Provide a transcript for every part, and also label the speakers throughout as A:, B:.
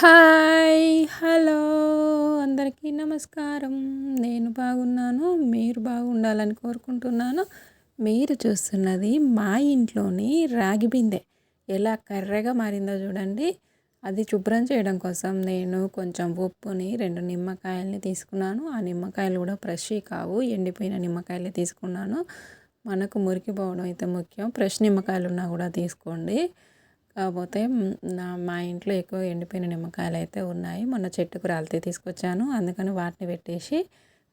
A: Hi hello. అందరికీ నమస్కారం. నేను బాగున్నాను మీరు బాగుండాలని కోరుకుంటున్నాను. మీరు చూస్తున్నది మా ఇంట్లోని రాగి బిందె. ఎలా కర్రగా మారిందో చూడండి. అది శుభ్రం చేయడం కోసం నేను కొంచెం ఉప్పుని రెండు నిమ్మకాయలని తీసుకున్నాను. ఆ నిమ్మకాయలు కూడా ఫ్రెష్ కావు. ఎండిపోయిన నిమ్మకాయలే తీసుకున్నాను. మనకు మురికి పోవడం అయితే ముఖ్యం. ఫ్రెష్ నిమ్మకాయలు ఉన్నా కూడా తీసుకోండి. కాకపోతే నా మా ఇంట్లో ఎక్కువ ఎండిపోయిన నిమ్మకాయలు అయితే ఉన్నాయి. మొన్న చెట్టుకు రాలితే తీసుకొచ్చాను. అందుకని వాటిని పెట్టేసి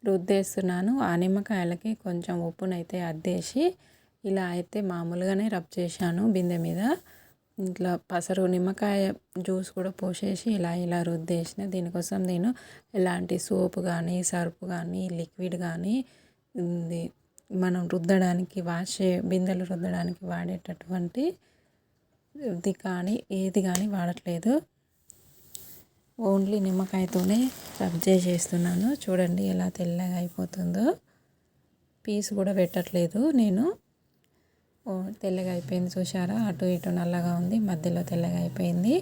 A: రుద్దేస్తున్నాను. ఆ నిమ్మకాయలకి కొంచెం ఉప్పునైతే అద్దేసి ఇలా అయితే మామూలుగానే రబ్ చేశాను బిందె మీద. ఇట్లా పసరు నిమ్మకాయ జ్యూస్ కూడా పోసేసి ఇలా ఇలా రుద్దేసిన. దీనికోసం నేను ఎలాంటి సోపు కానీ సర్ఫ్ కానీ లిక్విడ్ కానీ మనం రుద్దడానికి వాష్ బిందెలు రుద్దడానికి వాడేటటువంటి ఇది కానీ ఏది కానీ వాడట్లేదు. ఓన్లీ నిమ్మకాయతోనే రబ్ చేసేస్తున్నాను. చూడండి ఎలా తెల్లగా అయిపోతుందో. పీస్ కూడా పెట్టట్లేదు నేను. తెల్లగా అయిపోయింది చూసారా అటు ఇటు నల్లగా ఉంది మధ్యలో తెల్లగా అయిపోయింది.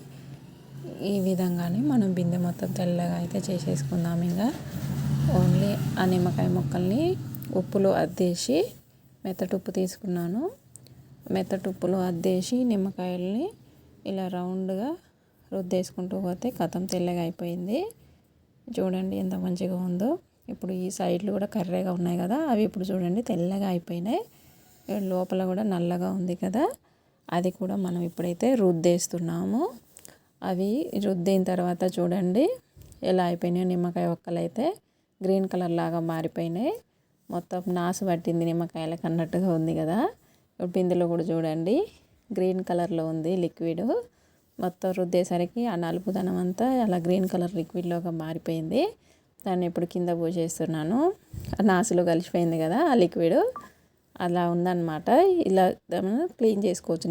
A: ఈ విధంగానే మనం బిందె మొత్తం తెల్లగా అయితే చేసేసుకుందాం ఇంకా ఓన్లీ ఆ నిమ్మకాయ ముక్కల్ని ఉప్పులో అద్దేసి మెత్తటి ఉప్పు తీసుకున్నాను. మెత్తటి ఉప్పులో అద్దేసి నిమ్మకాయల్ని ఇలా రౌండ్గా రుద్దేసుకుంటూ పోతే కథం తెల్లగా అయిపోయింది. చూడండి ఎంత మంచిగా ఉందో. ఇప్పుడు ఈ సైడ్లు కూడా కర్రెగా ఉన్నాయి కదా అవి ఇప్పుడు చూడండి తెల్లగా అయిపోయినాయి. లోపల కూడా నల్లగా ఉంది కదా అది కూడా మనం ఇప్పుడైతే రుద్దేస్తున్నాము. అవి రుద్దిన తర్వాత చూడండి ఎలా అయిపోయినాయో నిమ్మకాయ ఒక్కలు అయితే గ్రీన్ కలర్ లాగా మారిపోయినాయి. మొత్తం నాసు పట్టింది నిమ్మకాయలకు అన్నట్టుగా ఉంది కదా. బిందెలో కూడా చూడండి. గ్రీన్ కలర్లో ఉంది లిక్విడ్. మొత్తం రుద్దేసరికి ఆ నలుపుదనం అంతా అలా గ్రీన్ కలర్ లిక్విడ్లోగా మారిపోయింది. దాన్ని ఇప్పుడు కింద పోసేస్తున్నాను. నాసులో కలిసిపోయింది కదా ఆ లిక్విడ్. అలా ఉందన్నమాట. ఇలా క్లీన్ చేసుకోవచ్చు.